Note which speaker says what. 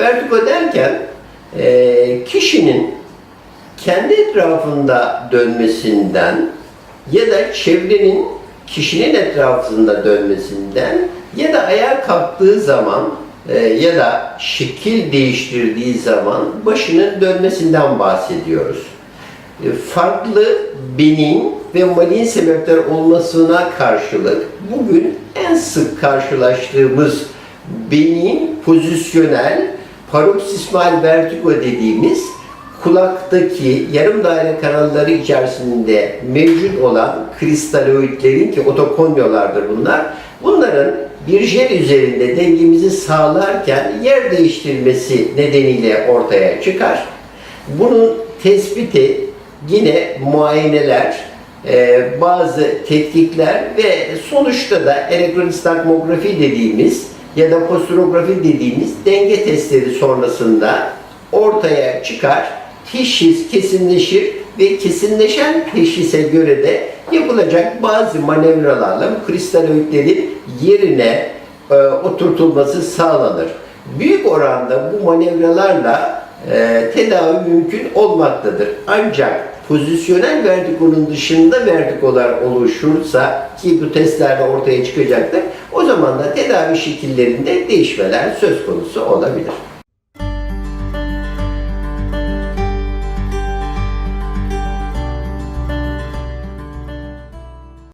Speaker 1: Vertigo derken e, kişinin kendi etrafında dönmesinden ya da çevrenin kişinin etrafında dönmesinden ya da ayağa kalktığı zaman e, ya da şekil değiştirdiği zaman başının dönmesinden bahsediyoruz. E, Farklı benin ve malin sebepler olmasına karşılık bugün en sık karşılaştığımız benin pozisyonel paroksismal vertigo dediğimiz kulaktaki yarım daire kanalları içerisinde mevcut olan kristaloidlerin ki otokonyolardır bunlar. Bunların bir jel üzerinde dengemizi sağlarken yer değiştirmesi nedeniyle ortaya çıkar. Bunun tespiti yine muayeneler, e, bazı tetkikler ve sonuçta da elektronistakomografi dediğimiz ya da posturografi dediğimiz denge testleri sonrasında ortaya çıkar, teşhis kesinleşir ve kesinleşen teşhise göre de yapılacak bazı manevralarla bu kristaloidlerin yerine e, oturtulması sağlanır. Büyük oranda bu manevralarla e, tedavi mümkün olmaktadır. Ancak pozisyonel vertigonun dışında vertigolar oluşursa ki bu testlerde ortaya çıkacaktır. O zaman da tedavi şekillerinde değişmeler söz konusu olabilir.